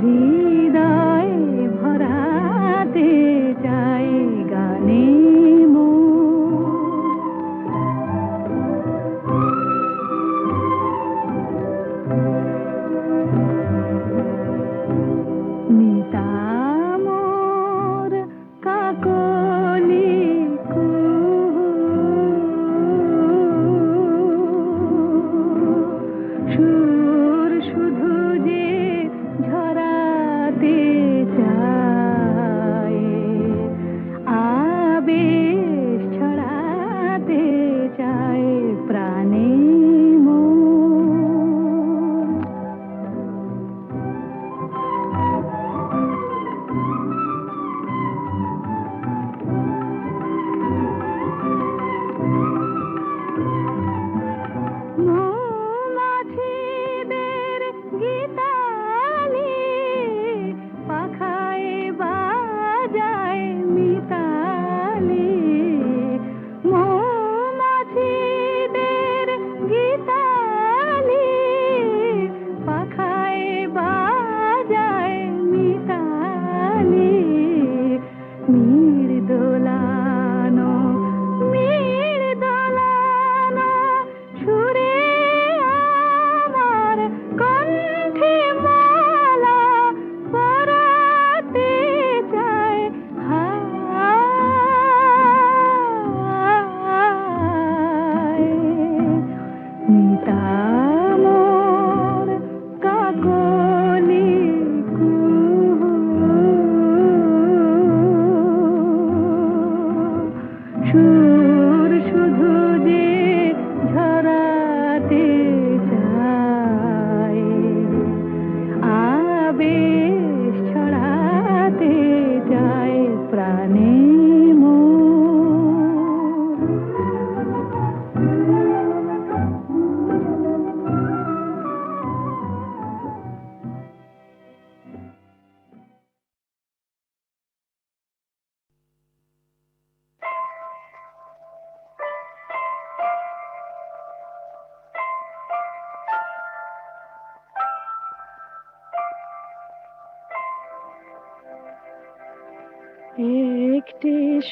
श्री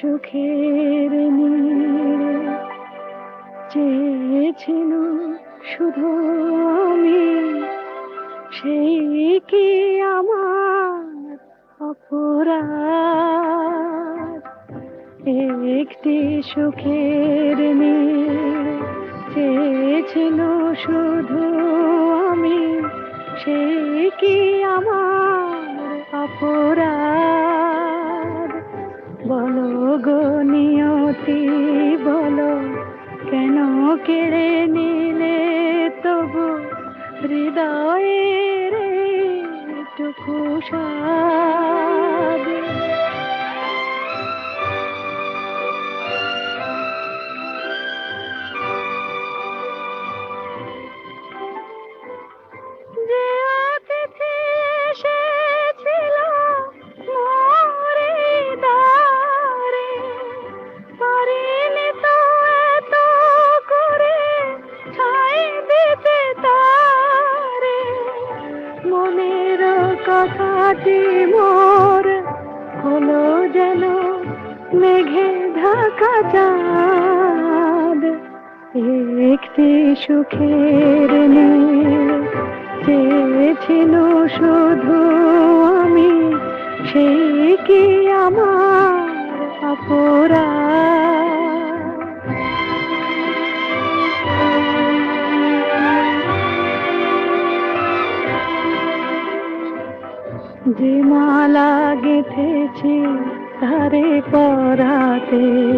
সুখের নীর চেয়েছিল শুধু আমি। সেই কি আমার অপরাধ? একটি সুখের নীর চেয়েছিল শুধু আমি। সেই কি আমার অপরাধ? গো নিয়তি বলো কেন কেড়ে নিলে তবু হৃদয়ের টুকু সা চোখের চেয়েছিল শুধু আমি। সে কি আমার অপরাধ? যে মালা গেঁথেছি তারে পরাতে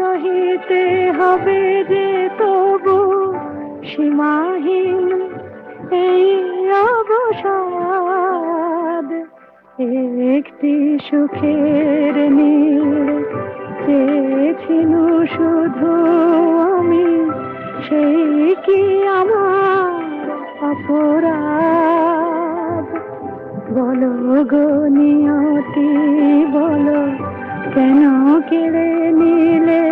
সহিতে হবে যে তবু সীমাহীন এই অবসাদ। একটি সুখের নীল চেয়েছিল শুধু আমি, সেই কি আমার অপরাধ? বলো গো নিয়তি, বলো কেন কেড়ে নিলে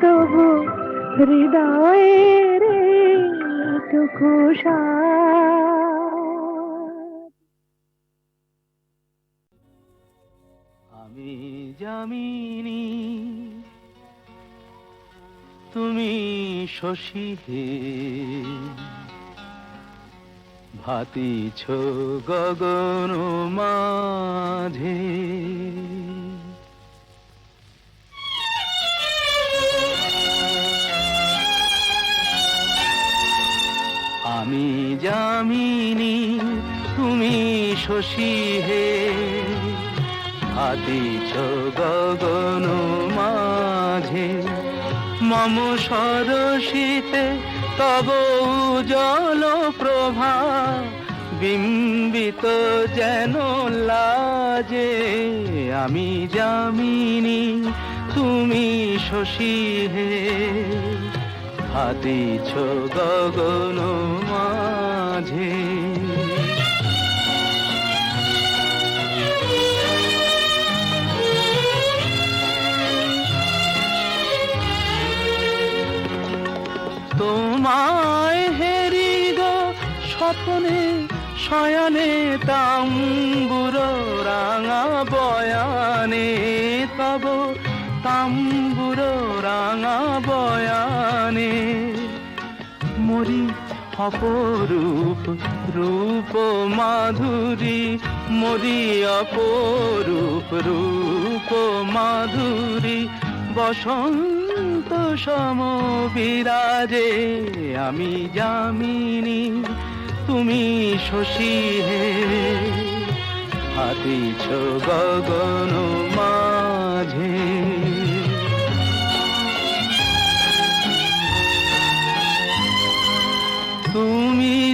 তবু হৃদয়ের টুকু আমি জামিনী তুমি শশী হে। ভাতিছ গগন মাঝে। আমি জামিনী তুমি শশী হে। ভাতিছ গগন মাঝে, মম সরসিতে তব জল প্রভা, বিম্বিত যেন লাজে। আমি জামিনী তুমি শশী হে। ভাতিছ গগন মাঝে। তোমায় হেরি গো স্বপ্নে, শয়নে তাম্বুর রাঙা বয়ানে, তব তাম্বুর রাঙা বয়ানে। অপরূপ রূপ মাধুরী, মরি অপরূপ রূপ মাধুরী। বসন্ত সম বিরাজে আমি জামিনী তুমি শশী হে। হাতিছ গগন মাঝে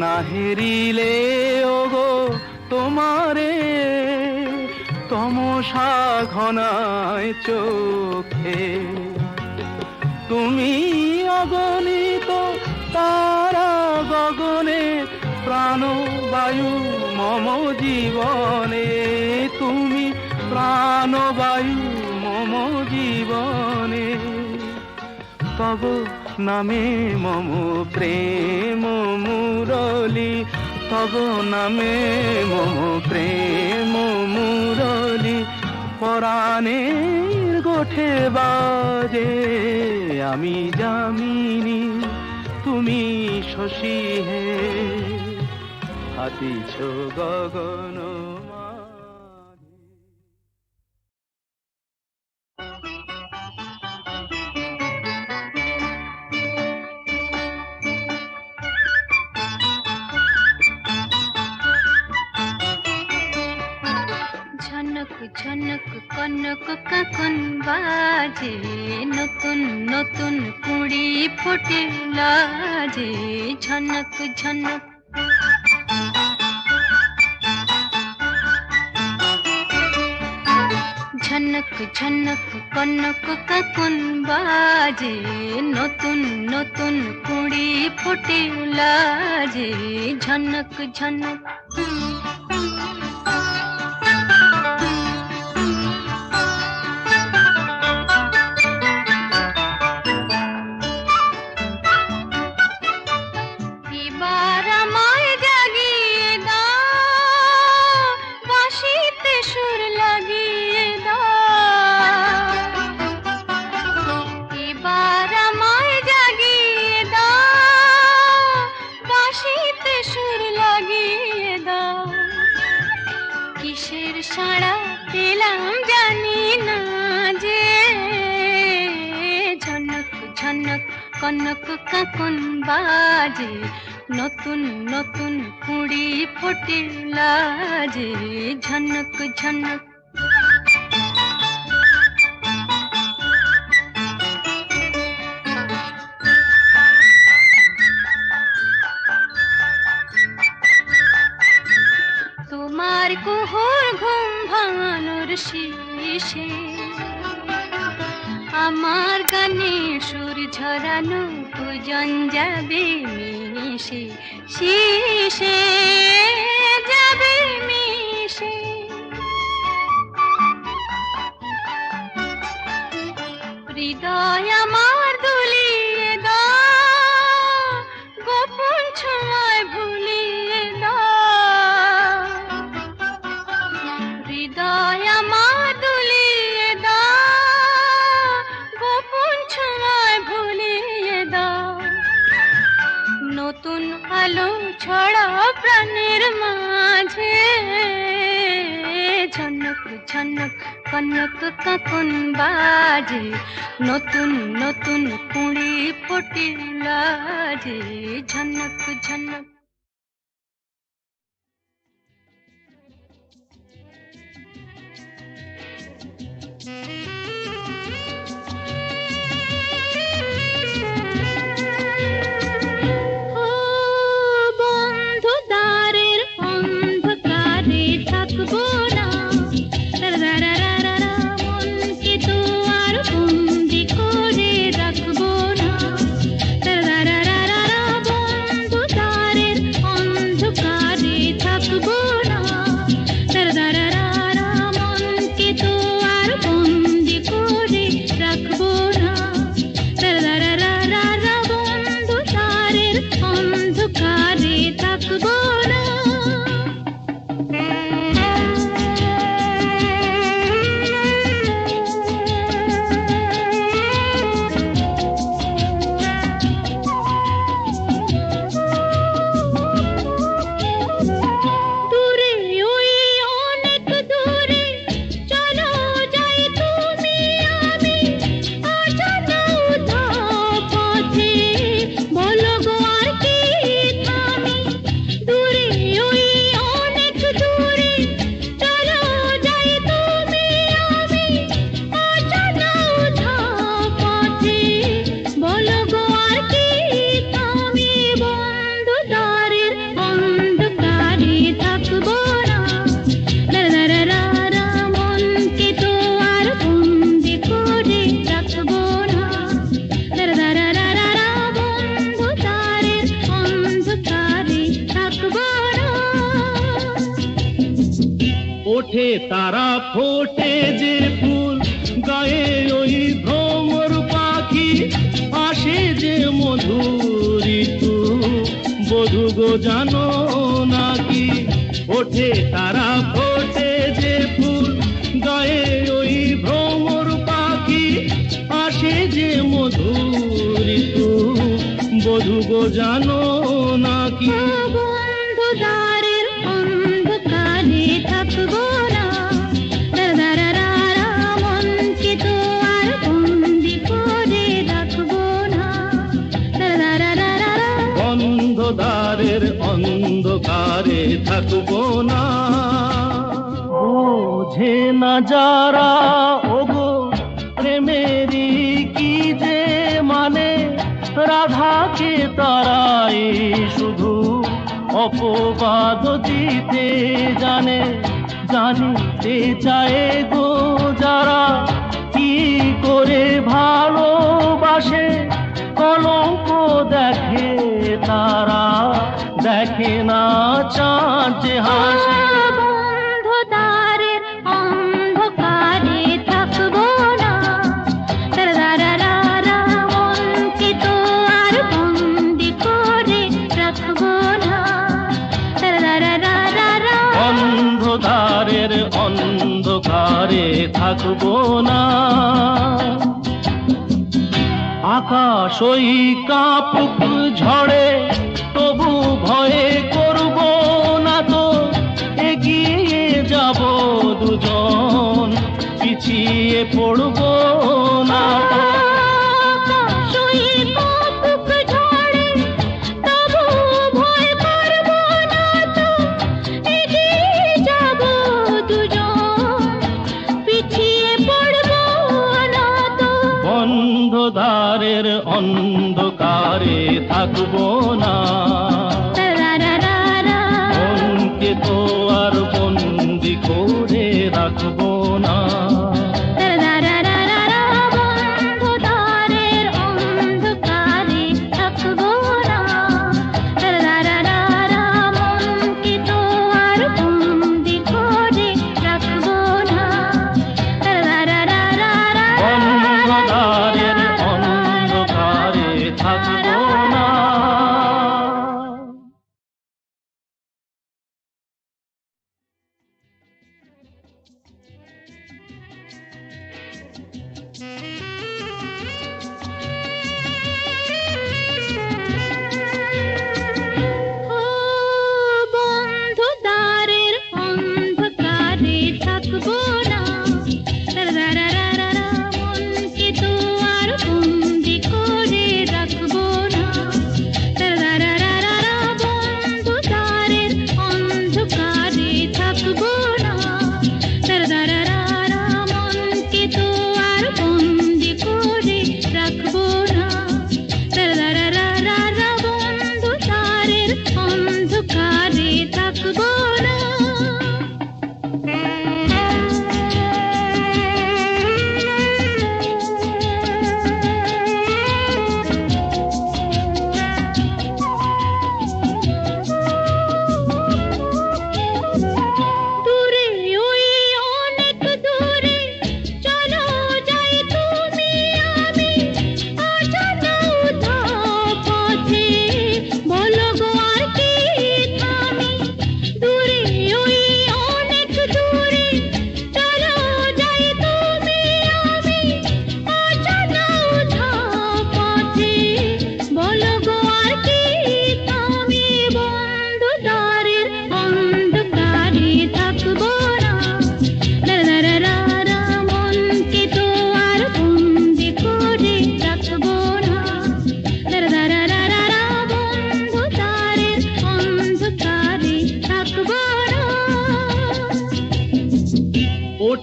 না হেরিলে ওগো তোমারে তমসা ঘনায় চোখে। তুমি অগণিত তারা গগনে প্রাণ বায়ু মম জীবনে। তুমি প্রাণ বায়ু মম জীবনে। তব নামে মম প্রেম মুরলি, তব নামে মম প্রেম মুরলি। পরাণের গোঠে বাজে, আমি জামিনী তুমি শশী হে। হাতিছ গগন কুড়ি ফোটে লাজে ঝনক ঝনক ঝনক ঝনক কনক কাকন বাজে নতুন নতুন কুড়ি ফোটে লাজে ঝনক ঝনক কাকন বাজে নতুন নতুন কুড়ি ফোটে লাজে ঝনক ঝনক। তোমার কুহুর ঘুম ভাঙানোর শীষে আমার গানে সুর ঝরানো পূজন যাবে মিশে শীষে যাবে মিশে। হৃদয় ঝনক কনক কাকন বাজে নতুন নতুন কুড়ি পটি লাজে ঝনক ঝনক। ও ওঠে তারা ফোটে যে ফুল, গায়ে ওই ভ্রমর পাখি, আসে যে মধুর ঋতু বধু গো জানো নাকি? ওঠে তারা ফোটে যে ফুল, গায়ে ওই ভ্রমর পাখি, আসে যে মধুর ঋতু বধু গো জানো নাকি? থাকব না। বোঝে না যারা, ওগো, প্রেমেরই কি যে মানে? রাধাকে তারাই শুধু অপবাদ দিতে জানে, জানিতে চায় গো যারা। কি করে ভালোবাসে, কলঙ্ক দেখে তারা। দেখে না চাঁদ যে হাসে। অন্ধকারের অন্ধকারে থাকব না। আকাশ ওই কাপুক ঝড়ে ভয়ে করব না তো এগিয়ে যাব দুজন পিছিয়ে পড়ব না। অন্ধকারে থাকব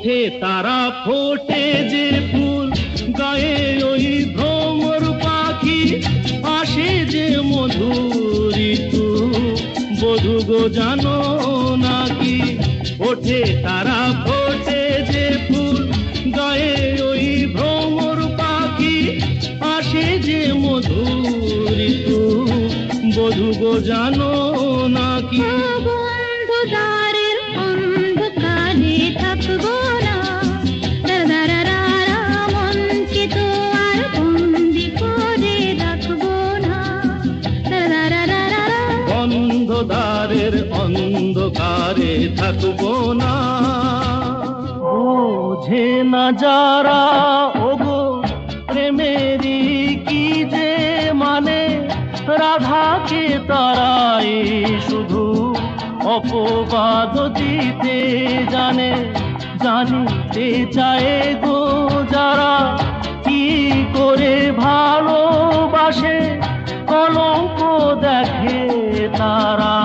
ওঠে তারা ফোটে যে ফুল, গায়ে ওই ভ্রমর পাখি, আসে যে মধুর ঋতু বধু গো জানো নাকি? ওঠে তারা ফোটে যে ফুল, গায়ে ওই ভ্রমর পাখি, আসে যে মধুর ঋতু বধু গো জানো নাকি? অন্ধকারে থাকব না। বোঝে না যারা, ওগো, প্রেমেরই কি যে মানে? রাধাকে তারাই শুধু অপবাদ দিতে জানে। জানতে চায় গো যারা, কি করে ভালোবাসে? কলঙ্ক দেখে তারা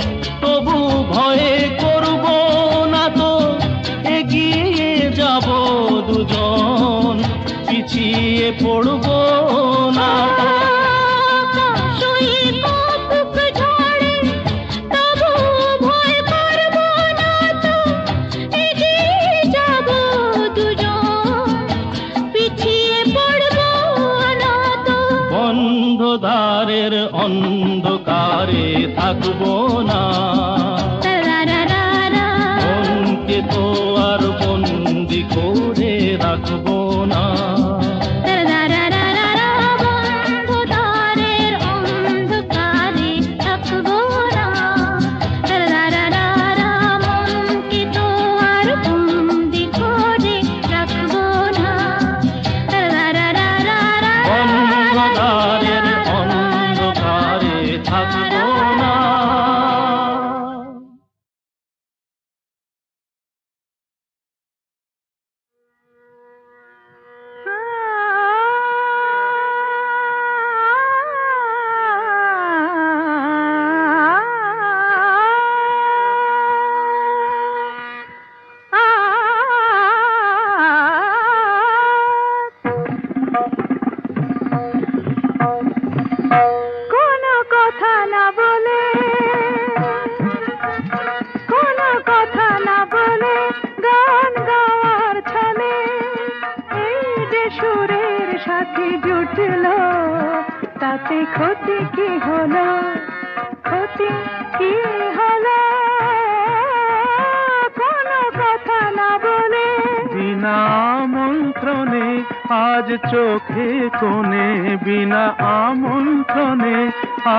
আজ চোখে কোণে বিনা আমন্ত্রণে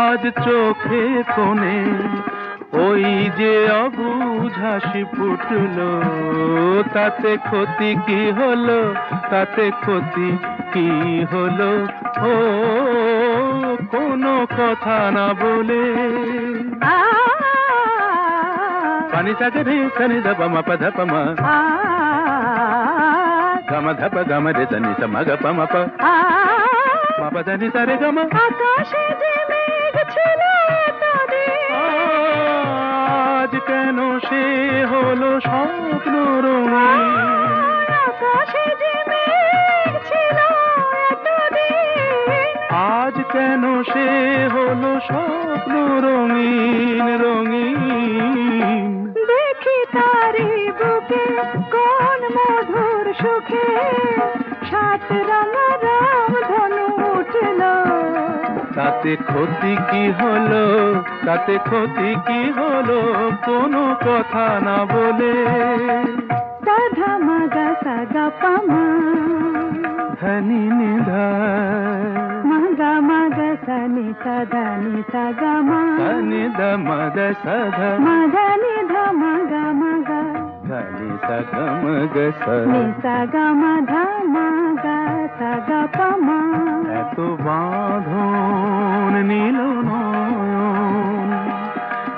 আজ চোখে কোণে। ওই যে অবুঝ হাসি ফুটলো তাতে ক্ষতি কি হলো তাতে ক্ষতি কি হলো? ও কোনো কথা না বলে। পানি সাগে রে সনি দপ মা পধ পমা। আ గమ ధప గమ రే దని స మగ పమ ప আ మ ప దని స రే గమ আকাশে যে মেঘ ছিল এতদিন আজ কেন সে হলো স্বপ্ন রঙিন আকাশে যে মেঘ ছিল এতদিন আজ কেন সে হলো স্বপ্ন রঙিন রঙিন দেখি তারি বুকে কোন মধুর সুখে সাত রাম ধনু উঠল। তাতে ক্ষতি কি হলো? তাতে ক্ষতি কি হলো? কোনো কথা না বলে। সাধা মাগা সাগা পামা। ধনি নিধা। মাগা মাগা সানি সাধা নি সাগা মা। নি দ মাগা সাধা। মাগা নিধা মাগা। ధని సగ మగ స নি সাগা মা ধা মাগা সাগা পামা এত বাঁধন নীল নয়ন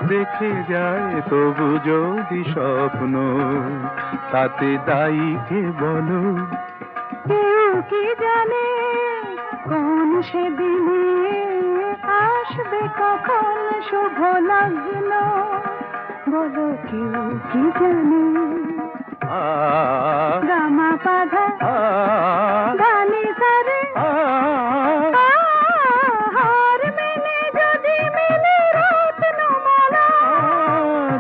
দেখে যায় তবু যদি স্বপ্ন তাতে দায়ী কে বলো কেউ কি জানে কোন সেদিনে আসবে কখন শুভ লগ্ন বলো কেউ কি জানে গামা পাধা। গানি সারে। হার মেনে যদি মেলে রত্ন মালা।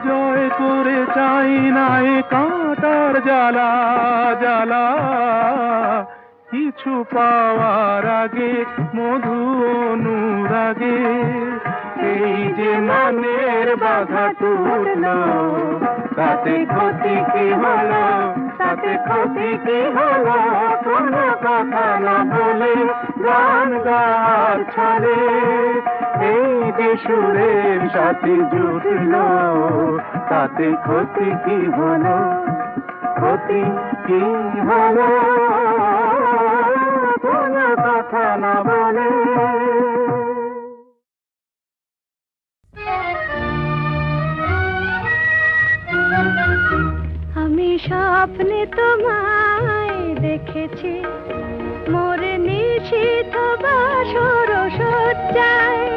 জয় করে চাই না এ কাঁটার জ্বালা জ্বালা। কিছু পাওয়ার আগে মধু অনুরাগে। এই যে মনের বাধা টুটলো তাতে ক্ষতি কি হলো? তাতে ক্ষতি কি হলো? কোনো কথা না বলে গান গার ছলে এই যে সুরের সাথে জুটলো, তাতে ক্ষতি কি হলো? ক্ষতি কি হলো? স্বপ্নে তোমায় দেখেছি। মোর নিশীথ বাসর সজ্জায়